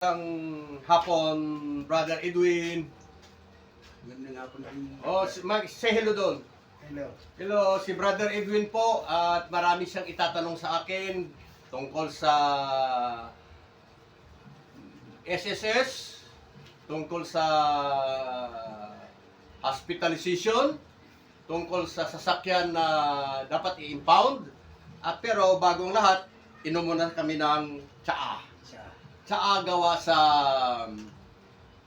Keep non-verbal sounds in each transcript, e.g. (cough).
Ang hapon, Brother Edwin. Ganda nga po ng... Oh, si- mag say hello doon. Hello. Hello, si Brother Edwin po at marami siyang itatanong sa akin tungkol sa SSS, tungkol sa hospitalization, tungkol sa sasakyan na dapat i-impound. At pero bagong lahat, inom muna kami ng tsaa. Sa Tsaa gawa sa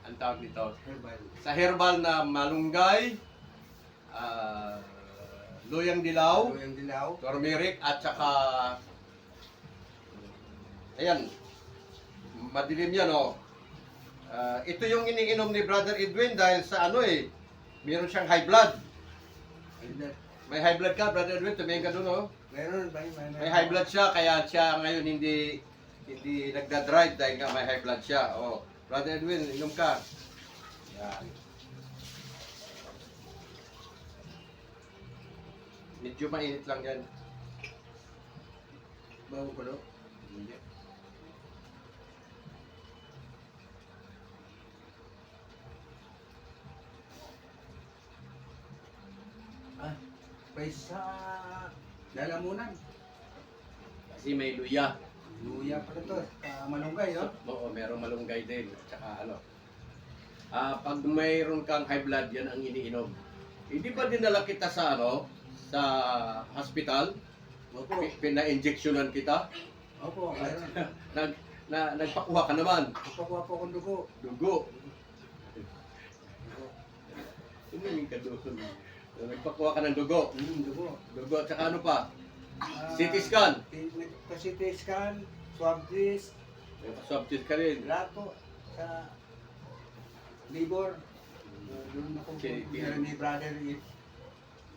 ang tawag nito, herbal. sa herbal na malunggay, ah, luyang dilaw, yung dilaw? turmeric at saka ayan madilim yan oh Ah, ito yung iniinom ni Brother Edwin dahil sa ano eh meron siyang high blood may high blood ka Brother Edwin tumingin ka doon oh Meron ba yun? may high blood siya kaya siya ngayon hindi hindi nagda-drive dahil nga may high blood siya oh Brother Edwin inom ka yan medyo mainit lang yan Bago ko lo. Hindi. Ah, may sa lalamunan. Kasi may luya. Luya pala to. Sa malunggay, no? Oo, merong malunggay din. At saka ano. Ah, pag mayroon kang high blood, yan ang iniinom. Hindi ba dinala kita sa ano? Sa hospital? Opo. Pi- Pina-injectionan kita? Opo, (laughs) meron. Nag, na, nagpakuha ka naman. Ipakuha po akong dugo. Dugo. Tumingin ka doon. Nagpakuha ka ng dugo. Hmm, dugo. Dugo at saka ano pa? Ah, CT scan. Pa-CT scan, swab test, Swab test ka rin. lahat po sa. Uh, doon ako pinira ni brother.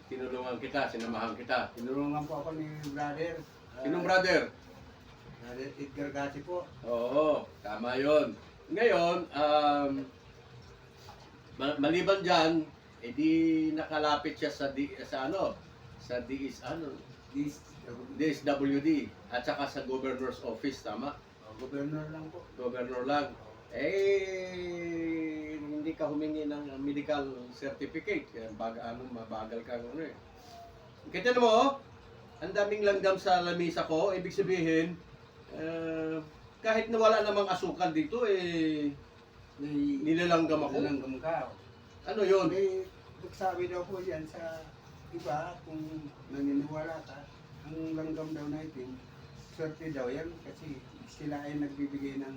Tinulungan kita, sinamahan kita. Tinulungan po ako ni brother. Sinong brother? Brother Edgar Gasi po. Oo, tama yon. Ngayon, um, ma- maliban dyan, edi nakalapit siya sa, di, sa ano, sa DIS, ano, This, DSWD, at saka sa governor's office, tama? uh, governor lang po. Governor lang. Eh, hindi ka humingi ng medical certificate. Kaya bag, ano, mabagal ka ano eh. Kita mo, oh, ang daming langgam sa lamisa ko. Ibig sabihin, eh, kahit na wala namang asukal dito, eh, nilalanggam ako. Nilanggam ka. Ano yon? May sabi daw po yan sa iba kung naniniwala ka, ang langgam daw na itim, swerte daw yan kasi sila ay nagbibigay ng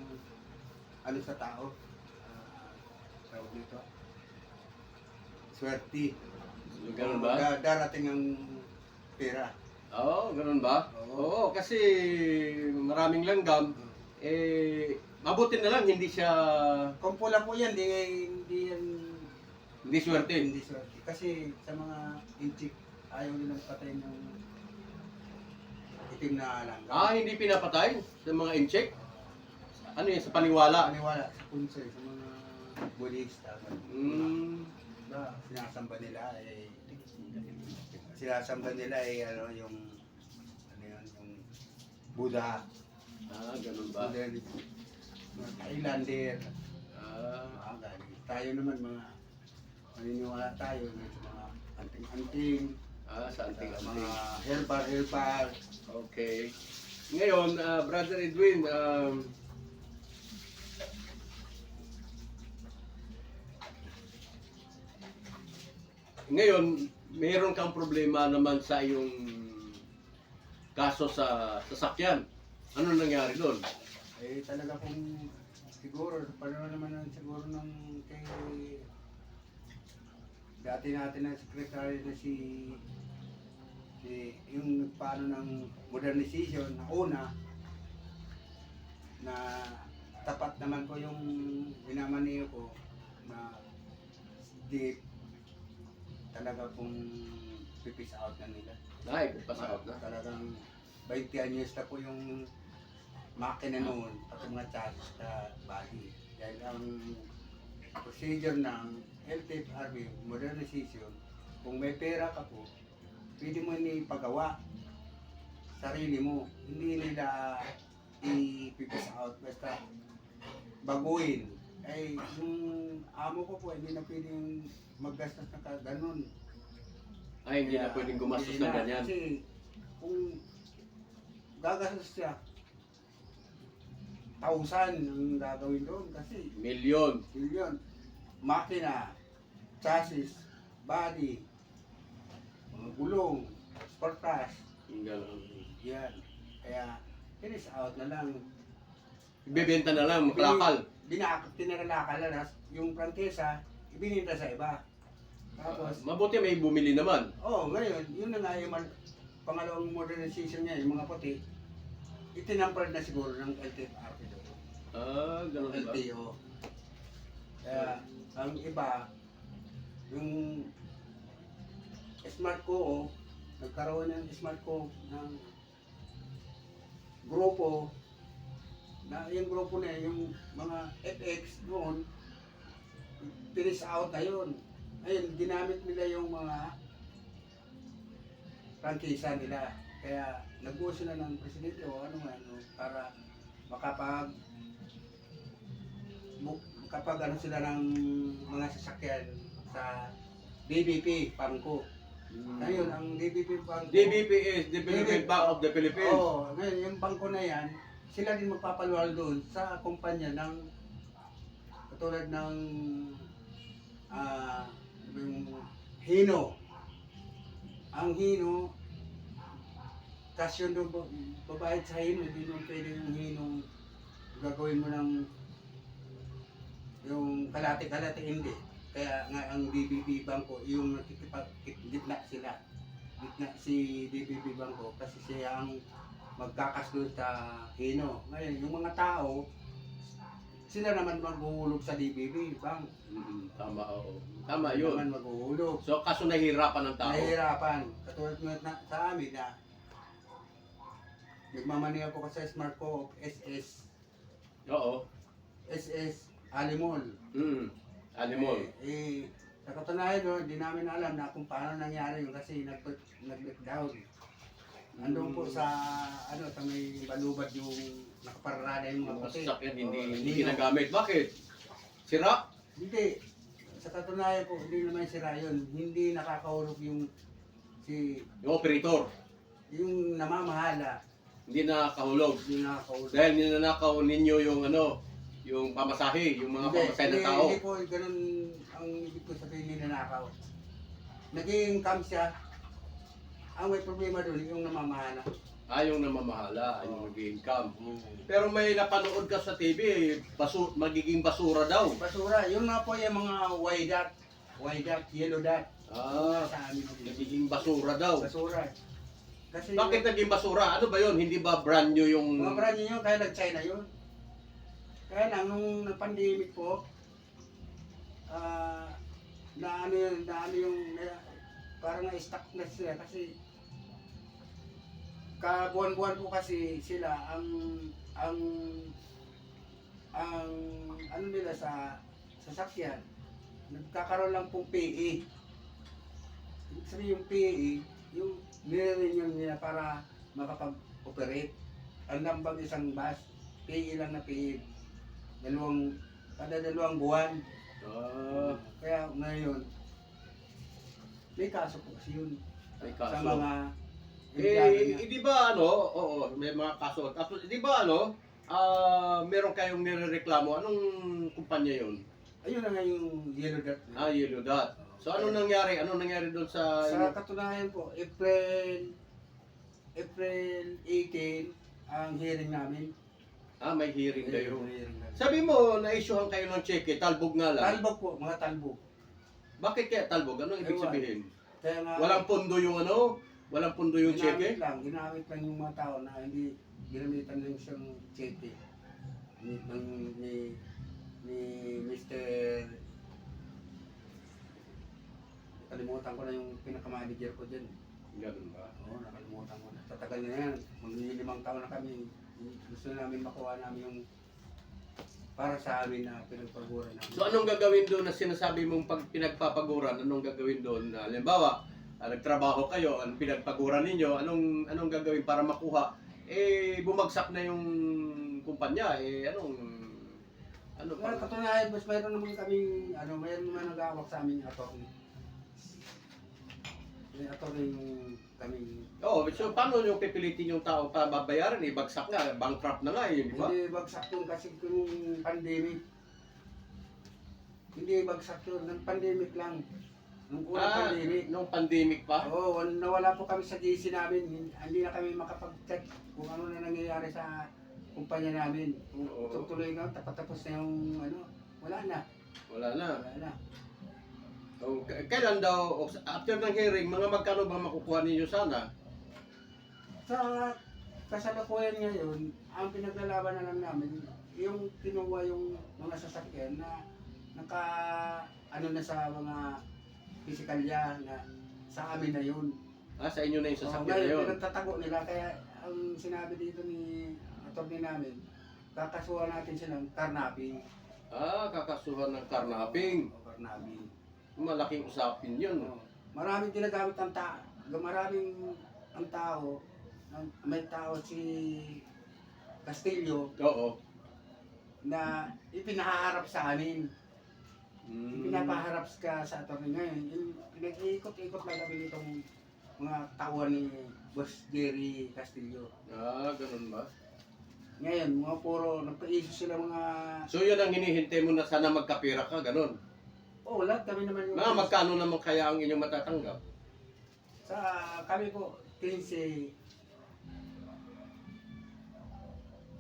ano sa tao. Ah, tawag nito. Swerte. Ganun ba? Da- darating ang pera. Oo, ganun ba? Oo. Oo, kasi maraming langgam, eh, mabuti na lang hindi siya, Kung pula po yan, di, hindi yan hindi swerte. Hindi swerte. Kasi sa mga inchik, ayaw nilang patay ng itim na langgam. Ah, hindi pinapatay sa mga incheck? Ano yun, sa paniwala? Paniwala sa punsoy, sa mga budista. Mm, Diba, sinasamba nila ay sinasamba nila ay ano yung ano yun, yung Buddha, ah, ganun ba? Mga Thailander, Ah, galing. Tayo naman mga maniniwala tayo sa mga anting-anting, ah, sa sa anting mga herbal herbal. Okay. Ngayon, ah, Brother Edwin, um, ngayon, mayroon kang problema naman sa iyong kaso sa sasakyan. Ano nangyari doon? Eh talaga pong siguro, paano naman ang siguro ng kay dati natin ang secretary na si si yung nagpaano ng modernization na una na tapat naman ko yung minamaniyo ko na di talaga pong pipis out na nila. Ay, pasahod na. Talagang 20 anyos na po yung makina noon, pati mga chassis sa body. Dahil ang procedure ng LTFRB, modernization, kung may pera ka po, pwede mo ni pagawa sarili mo. Hindi nila i-pipis out basta baguhin. Eh, yung amo ko po, hindi na pwedeng maggastos na ka- ganun. Ay, hindi na Kaya, pwedeng gumastos hindi na. ganyan. Kasi, kung gagastos siya, thousand ang gagawin doon kasi Milyon. yun, makina, chassis, body, mga gulong, sport crash, Yung ganun. yan. Kaya, finish out na lang. Ibebenta na lang, maklakal. Binak, tinaralakal na lang, yung prangkesa, ibininta sa iba. Tapos, Mabuti may bumili naman. oh, ngayon, yun na nga yung man- pangalawang modernization niya, yung mga puti, itinampar na siguro ng LTFRP doon. Ah, ganun ba? LTO. Kaya, ang iba, yung smart ko, nagkaroon ng smart ko ng grupo, na yung grupo na yun, yung mga FX noon, finish out na yun. Ngayon, ginamit nila yung mga prangkisa nila. Kaya, nag-uso na ng presidente o ano man, no, para makapag kapag ano sila ng mga sasakyan sa DBP, Pangko. Ngayon, ang DBP Pangko... DBP is Development Bank of the Philippines. Oo, ngayon, yung bangko na yan, sila din magpapaluwal doon sa kumpanya ng katulad ng ah yung Hino. Ang Hino, cash yun doon, ba- babayad sa Hino, hindi mo pwede yung Hino gagawin mo ng yung kalati-kalati hindi. Kaya nga ang DBB Bangko, yung nakikipag gitna sila. Gitna si DBB Bangko kasi siya ang magkakas doon sa Hino. Ngayon, yung mga tao, sila naman maghuhulog sa DBB Bank. Mm, tama, oo. Tama yun. naman maghuhulog. So, kaso nahihirapan ng tao. Nahihirapan. Katulad nga na, sa amin na nagmamaneho ako sa Smart Co. SS, Oo. SS Alimol. Mm. Animal. Eh, eh, sa katunayan no, hindi namin alam na kung paano nangyari yun kasi nag nag-lockdown. Andun po sa ano sa may balubad yung nakaparada yung Yung mga mga puti. sasakyan hindi, Oo, hindi ginagamit. Bakit? Sira? Hindi. Sa katunayan po, hindi naman sira yun. Hindi nakakahulog yung si Yung operator. yung namamahala. Hindi nakakahulog. Hindi nakakahulog. Dahil ninanakaw ninyo yung ano, yung pamasahe, yung mga pamasahe ng tao. Hindi po ganun ang ibig ko sabihin ninanakaw. Naging camp siya. Ang may problema doon, yung namamahala. Ah, yung namamahala, yung Oo. mag-income. Pero may napanood ka sa TV, basu magiging basura daw. Basura, yun nga po yung mga white dot, white dot, yellow dot. Ah, sa amin nagiging basura daw. Basura. Kasi Bakit naging basura? Ano ba yun? Hindi ba brand new yung... mga brand nyo kaya nag-China yun. Kaya lang, nung pandemic po, ah, na ano yun, na ano yung, na, parang na-stuck na sila kasi kabuan-buwan po kasi sila ang ang ang ano nila sa sasakyan nagkakaroon lang pong PE sabihin yung PE yung nire-renew nila para makapag-operate. Ang lambang isang bus PE lang na PE dalawang kada dalawang buwan Ah, kaya ngayon may kaso po kasi yun may sa kaso. mga empleyado Eh, niya. di ba ano, oo, may mga kaso. Tapos, di ba ano, ah, meron kayong nirereklamo. Anong kumpanya yun? Ayun na nga yung yellow dot. na. Ah, Yellow Dot. So, ano nangyari? Ano nangyari doon sa... Sa katunayan po, April April 18 ang hearing namin. Ah, may hearing kayo. Hearing. Sabi mo, na-issuehan kayo ng cheque, talbog nga lang. Talbog po, mga talbog. Bakit kaya talbog? Anong ibig Ewan. sabihin? Kaya nga, Walang pondo yung ano? Walang pondo yung ginamit cheque? lang, ginamit lang yung mga tao na hindi ginamitan lang siyang cheque. Ni, ng, ni, ni Mr. Kalimutan ko na yung pinaka-manager ko dyan. Ganun ba? Oo, nakalimutan ko na. Sa tagal na yan, maglilimang taon na kami. Gusto namin makuha namin yung para sa amin na pinagpaguran namin. So, anong gagawin doon na sinasabi mong pag pinagpapaguran? Anong gagawin doon? Na, halimbawa, ah, nagtrabaho kayo, ang pinagpaguran ninyo, anong anong gagawin para makuha? Eh, bumagsak na yung kumpanya, eh, anong Ano pa? katunayan, mas mayroon naman kaming, ano, mayroon naman nag-aawak sa aming attorney. May attorney yung kaming, Oo, so paano yung pipilitin yung tao pa babayaran? Eh, bagsak nga, bankrupt na nga eh, di ba? hindi bagsak yun kasi yung pandemic. Hindi bagsak yun, ng pandemic lang. Nung unang Ah, pandemic. nung pandemic pa? Oo, wal- nawala po kami sa GC namin. Hin- Hindi na kami makapag-check kung ano na nangyayari sa kumpanya namin. Kung Oo. tutuloy na, tapos na yung ano, wala na. Wala na. Wala na. O, k- kailan daw, o, after ng hearing, mga magkano ba makukuha ninyo sana? Sa kasalukuyan ngayon, ang pinaglalaban na lang namin, yung kinuha yung mga sasakyan na naka ano na sa mga physikalya na sa amin na yun. Ah, sa inyo na yung So, sasakyan na ngayon, yun. pinagtatago nila kaya ang sinabi dito ni attorney namin, kakasuhan natin silang carnapping. Ah, kakasuhan ng karnaping. O carnapping. Malaking usapin yun. Oo. Maraming ginagamit ang tao. Maraming ang tao, may tao si Castillo Oo. na ipinaharap sa amin. Mm. Pinapaharap ka sa attorney ngayon. Pinag-iikot-ikot lang kami nitong mga tauhan ni Boss Jerry Castillo. Ah, ganun ba? Ngayon, mga puro, nagpa-issue sila mga... So yun ang hinihintay mo na sana magkapira ka, ganun. Oh, lahat kami naman. Mga magkano naman kaya ang inyong matatanggap? Sa kami po, 15...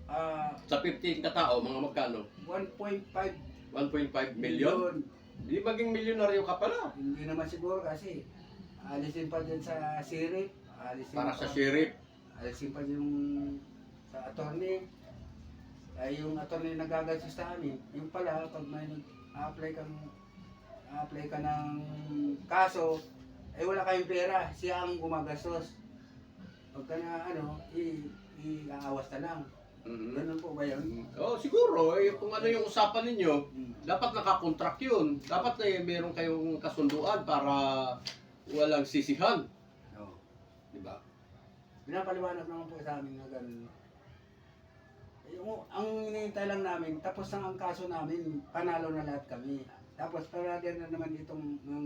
Ah, Sa 15 katao, mga magkano? 1.5 1.5 million? Di maging milyonaryo ka pala. Hindi naman siguro kasi alisin pa din sa sheriff, alisin Para pa, sa sheriff. alisin pa yung sa attorney. Ay yung attorney nagagastos sa amin. Yung pala, pag may nag-apply kang apply ka ng kaso, eh wala kayong pera, siya ang gumagastos. Pagka na ano, i iaawas na lang. Mhm. Ganun po ba yun? Oh, siguro, eh, kung ano yung usapan ninyo, Hmm. dapat nakakontract yun. Dapat na eh, meron kayong kasunduan para walang sisihan. No. Di ba? Pinapaliwanag naman po sa amin na ganun. Yung, ang hinihintay lang namin, tapos ang kaso namin, panalo na lahat kami. Tapos para din na naman itong, ng,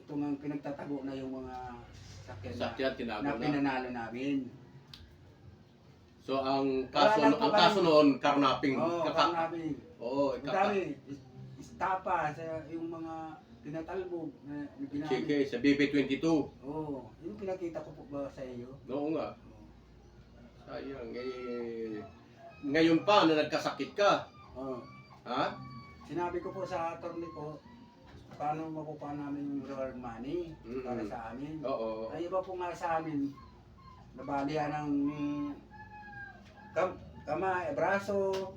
itong ang pinagtatago na yung mga sakyan na, Sakyan, tinago na na. pinanalo namin. So, ang Wala kaso, lang po ang kami. kaso noon, karnaping. Oo, Kaka- namin. Oo, Ang kaka- dami, is- istapa sa yung mga pinatalbog na na ginamit. Chike, sa BB22. Oo, yung pinakita ko po ba sa iyo? Oo nga. Sayang, eh. Ngayon pa na nagkasakit ka. Oo. Ha? Sinabi ko po sa attorney ko, paano makukuha namin yung reward money para Mm-mm. sa amin. Oo. Ay iba po nga sa amin, nabalihan ng kam, kamay, braso,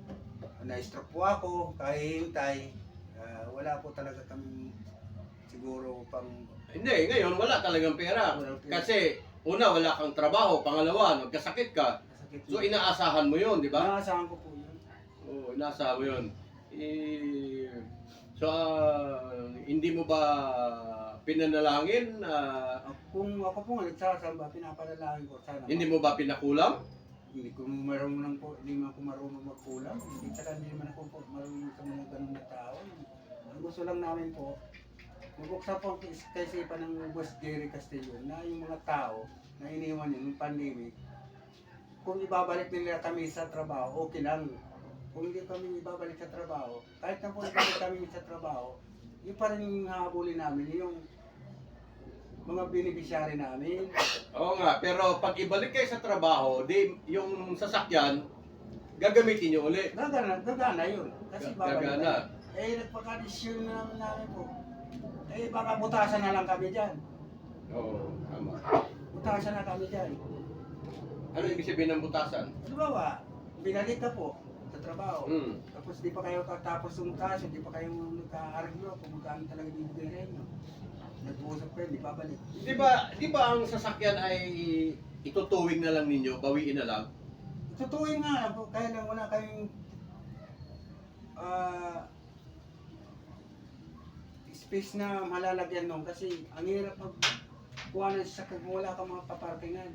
na-stroke po ako, kahihintay. Ah, wala po talaga kami siguro pang Hindi, ngayon wala talagang pera. Walang pera. Kasi, una, wala kang trabaho. Pangalawa, nagkasakit ka. sakit. So, inaasahan mo yun, di ba? Inaasahan ko po yun. Oo, inaasahan mo yun. Eh, so, ah, hindi mo ba pinanalangin? Ah, Kung ako po nagsasamba, pinapanalangin ko sana. hindi mo ba pinakulam? Hindi ko marunong po, hindi man ako marunong magkulang. Hindi tsaka hindi naman ako po marunong sa mga ganun na tao. Ang gusto lang namin po, magbuksan po ang kais- kaisipan ng Boss Jerry Castillo na yung mga tao na iniwan yun ng pandemic, kung ibabalik nila kami sa trabaho, okay lang. Kung hindi kami ibabalik sa trabaho, kahit na po ibabalik kami sa trabaho, yun pa rin yung hahabulin namin, yung mga beneficiary namin. Oo nga, pero pag ibalik kayo sa trabaho, di yung sasakyan, gagamitin nyo uli. Gagana, gagana yun. Kasi babalik gagana. Eh, nagpaka-desisyon na namin namin po. Eh, baka butasan na lang kami dyan. Oo, tama. Butasan na kami dyan. Ano ibig sabihin ng butasan? Halimbawa, binalik ka po trabaho. Hmm. Tapos di pa kayo katapos ng kaso, di pa kayo nagka-argue kung magkano talaga bibigay sa inyo. Nag-uusap kayo, di babalik. Di ba, di ba ang sasakyan ay itutuwing na lang ninyo, bawiin na lang? Totoo nga, kaya lang wala kayong ah, space na malalagyan nung kasi ang hirap mag kuha ng sasakyan kung wala kang mga paparkingan.